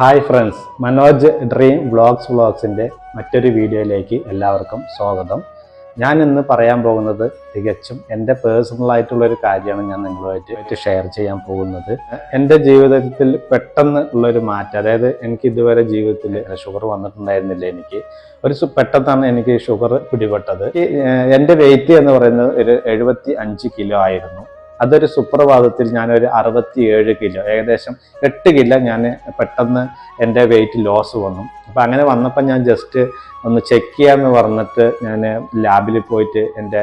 Hi friends Manoj dream vlogs വ്ളോഗ്സിന്റെ മറ്റൊരു വീഡിയോയിലേക്ക് എല്ലാവർക്കും സ്വാഗതം. ഞാൻ ഇന്ന് പറയാൻ പോകുന്നത് തികച്ചും എന്റെ പേഴ്സണലായിട്ടുള്ളൊരു കാര്യമാണ് ഞാൻ നിങ്ങളുമായിട്ട് ഷെയർ ചെയ്യാൻ പോകുന്നത്. എന്റെ ജീവിതത്തിൽ പെട്ടെന്ന് ഉള്ളൊരു മാറ്റം അതായത് എനിക്ക് ഇതുവരെ ജീവിതത്തിൽ ഷുഗർ വന്നിട്ടുണ്ടായിരുന്നില്ല എനിക്ക്. ഒരു പെട്ടെന്നാണ് എനിക്ക് ഷുഗർ പിടിപെട്ടത്. എന്റെ വെയിറ്റ് എന്ന് പറയുന്നത് ഒരു എഴുപത്തി അഞ്ച് കിലോ ആയിരുന്നു. അതൊരു സുപ്രഭാതത്തിൽ ഞാനൊരു അറുപത്തിയേഴ് കിലോ ഏകദേശം എട്ട് കിലോ ഞാൻ പെട്ടെന്ന് എന്റെ വെയിറ്റ് ലോസ് വന്നു. അപ്പം അങ്ങനെ വന്നപ്പോൾ ഞാൻ ജസ്റ്റ് ഒന്ന് ചെക്ക് ചെയ്യാമെന്ന് പറഞ്ഞിട്ട് ഞാൻ ലാബിൽ പോയിട്ട് എന്റെ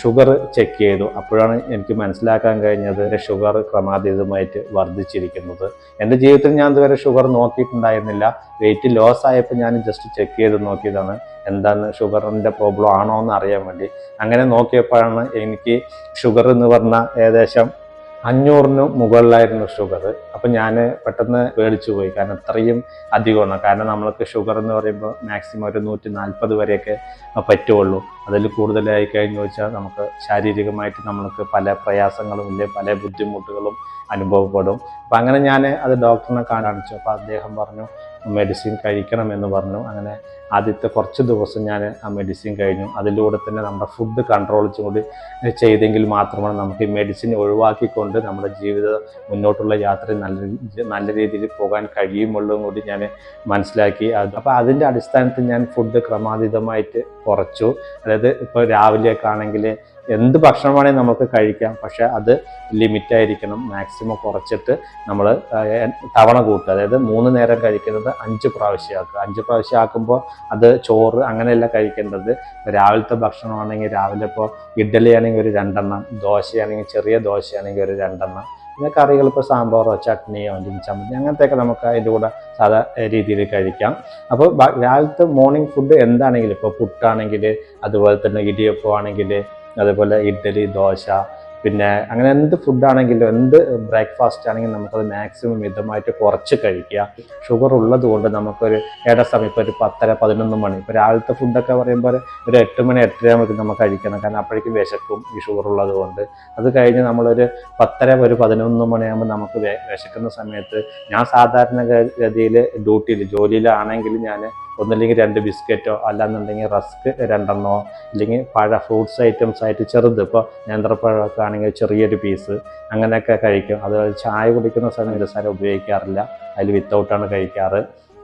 ഷുഗർ ചെക്ക് ചെയ്തു. അപ്പോഴാണ് എനിക്ക് മനസ്സിലാക്കാൻ കഴിഞ്ഞത് എന്റെ ഷുഗർ ക്രമാതീതമായിട്ട് വർദ്ധിച്ചിരിക്കുന്നത്. എന്റെ ജീവിതത്തിൽ ഞാൻ ഇതുവരെ ഷുഗർ നോക്കിയിട്ടുണ്ടായിരുന്നില്ല. വെയിറ്റ് ലോസ് ആയപ്പോൾ ഞാൻ ജസ്റ്റ് ചെക്ക് ചെയ്ത് നോക്കിയതാണ് എന്താണ് ഷുഗറിന്റെ പ്രോബ്ലം ആണോ എന്ന് അറിയാൻ വേണ്ടി. അങ്ങനെ നോക്കിയപ്പോഴാണ് എനിക്ക് ഷുഗർ എന്ന് പറഞ്ഞാൽ ഏകദേശം അഞ്ഞൂറിന് മുകളിലായിരുന്നു ഷുഗർ അപ്പം ഞാൻ പെട്ടെന്ന് പേടിച്ചു പോയി. കാരണം അത്രയും അധികമാണ്. കാരണം നമ്മൾക്ക് ഷുഗർ എന്ന് പറയുമ്പോൾ മാക്സിമം ഒരു നൂറ്റി നാൽപ്പത് വരെയൊക്കെ പറ്റുള്ളൂ. അതിൽ കൂടുതലായി കഴിഞ്ഞു വെച്ചാൽ നമുക്ക് ശാരീരികമായിട്ട് നമ്മൾക്ക് പല പ്രയാസങ്ങളും ഇല്ലേ പല ബുദ്ധിമുട്ടുകളും അനുഭവപ്പെടും. അപ്പം അങ്ങനെ ഞാൻ അത് ഡോക്ടറിനെ കാണിച്ചു. അപ്പോൾ അദ്ദേഹം പറഞ്ഞു മെഡിസിൻ കഴിക്കണം എന്ന് പറഞ്ഞു. അങ്ങനെ ആദ്യത്തെ കുറച്ച് ദിവസം ഞാൻ ആ മെഡിസിൻ കഴിഞ്ഞു. അതിലൂടെ തന്നെ നമ്മുടെ ഫുഡ് കൺട്രോൾ കൂടി ചെയ്തെങ്കിൽ മാത്രമാണ് നമുക്ക് ഈ മെഡിസിൻ ഒഴിവാക്കിക്കൊണ്ട് നമ്മുടെ ജീവിത മുന്നോട്ടുള്ള യാത്ര നല്ല നല്ല രീതിയിൽ പോകാൻ കഴിയുമുള്ളതും കൂടി ഞാൻ മനസ്സിലാക്കി. അത് അപ്പോൾ അതിന്റെ അടിസ്ഥാനത്തിൽ ഞാൻ ഫുഡ് ക്രമാതീതമായിട്ട് കുറച്ചു. അതായത് ഇപ്പോൾ രാവിലെയൊക്കെ ആണെങ്കിൽ എന്ത് ഭക്ഷണമാണെങ്കിൽ നമുക്ക് കഴിക്കാം പക്ഷെ അത് ലിമിറ്റ് ആയിരിക്കണം മാക്സിമം കുറച്ചിട്ട് നമ്മൾ തവണ കൂട്ടുക. അതായത് മൂന്ന് നേരം കഴിക്കുന്നത് അഞ്ച് പ്രാവശ്യമാക്കുക അഞ്ച് പ്രാവശ്യം ആക്കുമ്പോൾ അത് ചോറ് അങ്ങനെയല്ല കഴിക്കേണ്ടത്. രാവിലത്തെ ഭക്ഷണമാണെങ്കിൽ രാവിലെ ഇപ്പോൾ ഇഡ്ഡലി ആണെങ്കിൽ ഒരു രണ്ടെണ്ണം ദോശയാണെങ്കിൽ ചെറിയ ദോശയാണെങ്കിൽ ഒരു രണ്ടെണ്ണം. പിന്നെ കറികൾ ഇപ്പോൾ സാമ്പാറോ ചട്നിയോ അല്ലെങ്കിൽ ചമ്മന്തി അങ്ങനത്തെയൊക്കെ നമുക്ക് അതിന്റെ കൂടെ സാധാ രീതിയിൽ കഴിക്കാം. അപ്പോൾ രാവിലത്തെ മോർണിംഗ് ഫുഡ് എന്താണെങ്കിലും ഇപ്പോൾ പുട്ടാണെങ്കിൽ അതുപോലെ തന്നെ ഇടിയപ്പം ആണെങ്കിൽ അതുപോലെ ഇഡ്ഡലി ദോശ പിന്നെ അങ്ങനെ എന്ത് ഫുഡാണെങ്കിലും എന്ത് ബ്രേക്ക്ഫാസ്റ്റ് ആണെങ്കിലും നമുക്കത് മാക്സിമം മിതമായിട്ട് കുറച്ച് കഴിക്കുക. ഷുഗർ ഉള്ളത് കൊണ്ട് നമുക്കൊരു ഇട സമയം ഇപ്പോൾ ഒരു പത്തര പതിനൊന്ന് മണി ഇപ്പോൾ രാവിലത്തെ ഫുഡൊക്കെ പറയുമ്പോൾ ഒരു എട്ട് മണി എട്ടര ആകുമ്പോൾ നമുക്ക് കഴിക്കണം. കാരണം അപ്പോഴേക്കും വിശക്കും ഈ ഷുഗർ ഉള്ളത് കൊണ്ട്. അത് കഴിഞ്ഞ് നമ്മളൊരു പത്തര ഒരു പതിനൊന്ന് മണിയാകുമ്പോൾ നമുക്ക് വിശക്കുന്ന സമയത്ത് ഞാൻ സാധാരണ ഗതിയിൽ ഡ്യൂട്ടിയിൽ ജോലിയിലാണെങ്കിൽ ഞാൻ ഒന്നില്ലെങ്കിൽ രണ്ട് ബിസ്ക്കറ്റോ അല്ലാന്നുണ്ടെങ്കിൽ റസ്ക് രണ്ടെണ്ണോ ഇല്ലെങ്കിൽ പഴ ഫ്രൂട്ട്സ് ഐറ്റംസ് ആയിട്ട് ചെറുത്. ഇപ്പോൾ നേന്ത്രപ്പഴമൊക്കെ ആണെങ്കിൽ ചെറിയൊരു പീസ് അങ്ങനെയൊക്കെ കഴിക്കും. അതുപോലെ ചായ കുടിക്കുന്ന സമയത്ത് സാരം ഉപയോഗിക്കാറില്ല. അതിൽ വിത്തൗട്ടാണ് കഴിക്കാറ്.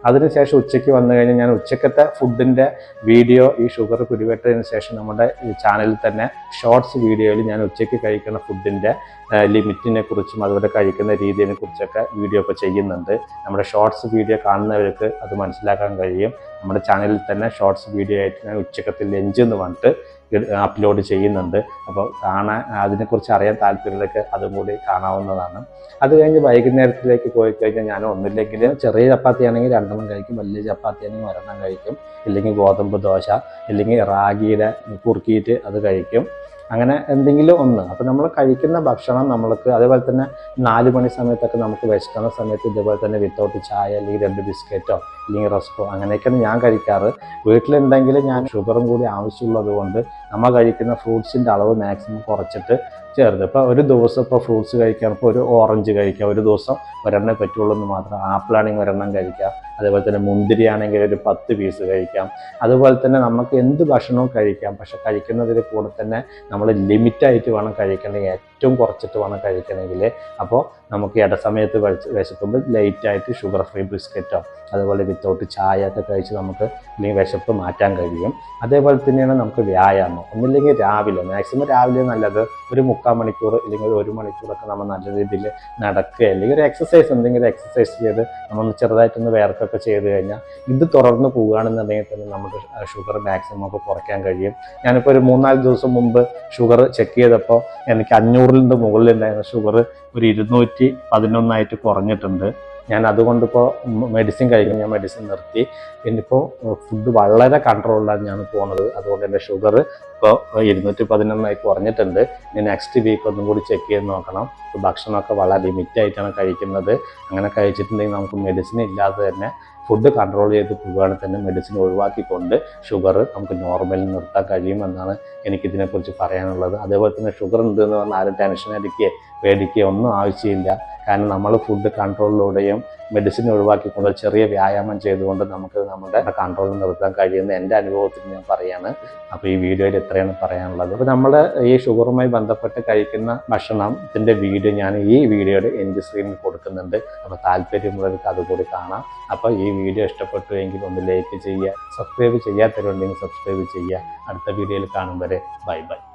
അതിനുശേഷം ഉച്ചയ്ക്ക് വന്നു കഴിഞ്ഞാൽ ഞാൻ ഉച്ചക്കത്തെ ഫുഡിന്റെ വീഡിയോ ഈ ഷുഗർ പിടിപെട്ടതിന് ശേഷം നമ്മുടെ ചാനലിൽ തന്നെ ഷോർട്സ് വീഡിയോയിൽ ഞാൻ ഉച്ചയ്ക്ക് കഴിക്കുന്ന ഫുഡിന്റെ ലിമിറ്റിനെ കുറിച്ചും അതുപോലെ കഴിക്കുന്ന രീതിയെ കുറിച്ചൊക്കെ വീഡിയോ ഒക്കെ ചെയ്യുന്നുണ്ട്. നമ്മുടെ ഷോർട്സ് വീഡിയോ കാണുന്നവർക്ക് അത് മനസ്സിലാക്കാൻ കഴിയും. നമ്മുടെ ചാനലിൽ തന്നെ ഷോർട്സ് വീഡിയോ ആയിട്ട് ഞാൻ ഉച്ചക്കത്തെ ലഞ്ച് എന്ന് പറഞ്ഞിട്ട് അപ്ലോഡ് ചെയ്യുന്നുണ്ട്. അപ്പോൾ കാണാൻ അതിനെക്കുറിച്ച് അറിയാൻ താല്പര്യമുള്ളവർക്ക് അതും കൂടി കാണാവുന്നതാണ്. അത് കഴിഞ്ഞ് വൈകുന്നേരത്തിലേക്ക് പോയി കഴിഞ്ഞാൽ ഞാൻ ഒന്നില്ലെങ്കിൽ ചെറിയ ചപ്പാത്തി ആണെങ്കിൽ രണ്ടെണ്ണം കഴിക്കും വലിയ ചപ്പാത്തി ആണെങ്കിൽ ഒരെണ്ണം കഴിക്കും. ഇല്ലെങ്കിൽ ഗോതമ്പ് ദോശ ഇല്ലെങ്കിൽ റാഗിയുടെ കുറുക്കിയിട്ട് അത് കഴിക്കും. അങ്ങനെ എന്തെങ്കിലും ഒന്ന്. അപ്പോൾ നമ്മൾ കഴിക്കുന്ന ഭക്ഷണം നമ്മൾക്ക് അതേപോലെ തന്നെ നാല് മണി സമയത്തൊക്കെ നമുക്ക് വിശക്കുന്ന സമയത്ത് ഇതേപോലെ തന്നെ വിത്തൗട്ട് ചായ അല്ലെങ്കിൽ രണ്ട് ബിസ്ക്കറ്റോ അല്ലെങ്കിൽ റസ്കോ അങ്ങനെയൊക്കെയാണ് ഞാൻ കഴിക്കാറ്. വീട്ടിലുണ്ടെങ്കിൽ ഞാൻ ഷുഗറും കൂടി ആവശ്യമുള്ളത് കൊണ്ട് നമ്മൾ കഴിക്കുന്ന ഫ്രൂട്ട്സിന്റെ അളവ് മാക്സിമം കുറച്ചിട്ട് ചേർത്ത് ഇപ്പോൾ ഒരു ദിവസം ഇപ്പോൾ ഫ്രൂട്ട്സ് കഴിക്കാം ഇപ്പോൾ ഒരു ഓറഞ്ച് കഴിക്കാം ഒരു ദിവസം ഒരെണ്ണേ പറ്റുള്ളൂ എന്ന് മാത്രം. ആപ്പിളാണെങ്കിൽ ഒരെണ്ണം കഴിക്കാം. അതേപോലെ തന്നെ മുന്തിരി ആണെങ്കിൽ ഒരു പത്ത് പീസ് കഴിക്കാം. അതുപോലെ തന്നെ നമുക്ക് എന്ത് ഭക്ഷണവും കഴിക്കാം. പക്ഷെ കഴിക്കുന്നതിൽ കൂടെ തന്നെ നമ്മൾ ലിമിറ്റായിട്ട് വേണം കഴിക്കണമെങ്കിൽ ഏറ്റവും കുറച്ചിട്ട് വേണം കഴിക്കണമെങ്കിൽ. അപ്പോൾ നമുക്ക് ഇടസമയത്ത് കഴിച്ച് വിശക്കുമ്പോൾ ലൈറ്റായിട്ട് ഷുഗർ ഫ്രീ ബിസ്ക്കറ്റോ അതുപോലെ വിത്തൗട്ട് ചായ ഒക്കെ കഴിച്ച് നമുക്ക് ഇല്ലെങ്കിൽ വിശപ്പ് മാറ്റാൻ കഴിയും. അതേപോലെ തന്നെയാണ് നമുക്ക് വ്യായാമം. ഒന്നില്ലെങ്കിൽ രാവിലെ മാക്സിമം രാവിലെ നല്ലത് ഒരു മുക്കാൽ മണിക്കൂർ അല്ലെങ്കിൽ ഒരു മണിക്കൂറൊക്കെ നമ്മൾ നല്ല രീതിയിൽ നടക്കുക. അല്ലെങ്കിൽ ഒരു എക്സസൈസ് എന്തെങ്കിലും എക്സസൈസ് ചെയ്ത് നമ്മൾ ചെറുതായിട്ടൊന്ന് വേർക്കൊക്കെ ചെയ്ത് കഴിഞ്ഞാൽ ഇത് തുടർന്ന് പോവുകയാണെന്നുണ്ടെങ്കിൽ തന്നെ നമുക്ക് ഷുഗർ മാക്സിമം ഒക്കെ കുറയ്ക്കാൻ കഴിയും. ഞാനിപ്പോൾ ഒരു മൂന്നാൽ ദിവസം മുമ്പ് ഷുഗർ ചെക്ക് ചെയ്തപ്പോൾ എനിക്ക് അഞ്ഞൂറിന്റെ മുകളിലുണ്ടായിരുന്ന ഷുഗർ ഒരു ഇരുന്നൂറ്റി പതിനൊന്നായിട്ട് കുറഞ്ഞിട്ടുണ്ട്. ഞാൻ അതുകൊണ്ട് ഇപ്പോൾ മെഡിസിൻ കഴിക്കും ഞാൻ മെഡിസിൻ നിർത്തി. പിന്നിപ്പോൾ ഫുഡ് വളരെ കൺട്രോളിലാണ് ഞാൻ പോകുന്നത് അതുകൊണ്ട് എന്റെ ഷുഗർ ഇപ്പോൾ ഇരുന്നൂറ്റി പതിനൊന്നായി കുറഞ്ഞിട്ടുണ്ട്. ഇനി നെക്സ്റ്റ് വീക്ക് ഒന്നും കൂടി ചെക്ക് ചെയ്ത് നോക്കണം. ഇപ്പോൾ ഭക്ഷണമൊക്കെ വളരെ ലിമിറ്റായിട്ടാണ് കഴിക്കുന്നത്. അങ്ങനെ കഴിച്ചിട്ടുണ്ടെങ്കിൽ നമുക്ക് മെഡിസിൻ ഇല്ലാതെ തന്നെ ഫുഡ് കൺട്രോൾ ചെയ്ത് പോവുകയാണെങ്കിൽ തന്നെ മെഡിസിൻ ഒഴിവാക്കിക്കൊണ്ട് ഷുഗർ നമുക്ക് നോർമലിൽ നിർത്താൻ കഴിയുമെന്നാണ് എനിക്കിതിനെക്കുറിച്ച് പറയാനുള്ളത്. അതേപോലെ തന്നെ ഷുഗർ ഉണ്ട് എന്ന് പറഞ്ഞാൽ ആരും ടെൻഷൻ അടിക്കുകയോ പേടിക്കുകയോ ഒന്നും ആവശ്യമില്ല. കാരണം നമ്മൾ ഫുഡ് കൺട്രോളിലൂടെയും മെഡിസിൻ ഒഴിവാക്കിക്കൊണ്ട് ചെറിയ വ്യായാമം ചെയ്തുകൊണ്ട് നമുക്ക് നമ്മുടെ കൺട്രോളിൽ നിർത്താൻ കഴിയുന്ന എന്റെ അനുഭവത്തിൽ ഞാൻ പറയാണ്. അപ്പോൾ ഈ വീഡിയോയിൽ എത്രയാണ് പറയാനുള്ളത്. അപ്പോൾ നമ്മൾ ഈ ഷുഗറുമായി ബന്ധപ്പെട്ട് കഴിക്കുന്ന ഭക്ഷണത്തിന്റെ വീഡിയോ ഞാൻ ഈ വീഡിയോയുടെ എന്റെ സ്ക്രീനിൽ കൊടുക്കുന്നുണ്ട്. അപ്പോൾ താല്പര്യമുള്ളവർക്ക് അതുകൂടി കാണാം. അപ്പോൾ ഈ വീഡിയോ ഇഷ്ടപ്പെട്ടു എങ്കിൽ ഒന്ന് ലൈക്ക് ചെയ്യുക സബ്സ്ക്രൈബ് ചെയ്യാത്തവരുണ്ടെങ്കിൽ സബ്സ്ക്രൈബ് ചെയ്യുക. അടുത്ത വീഡിയോയിൽ കാണും വരെ. Bye bye.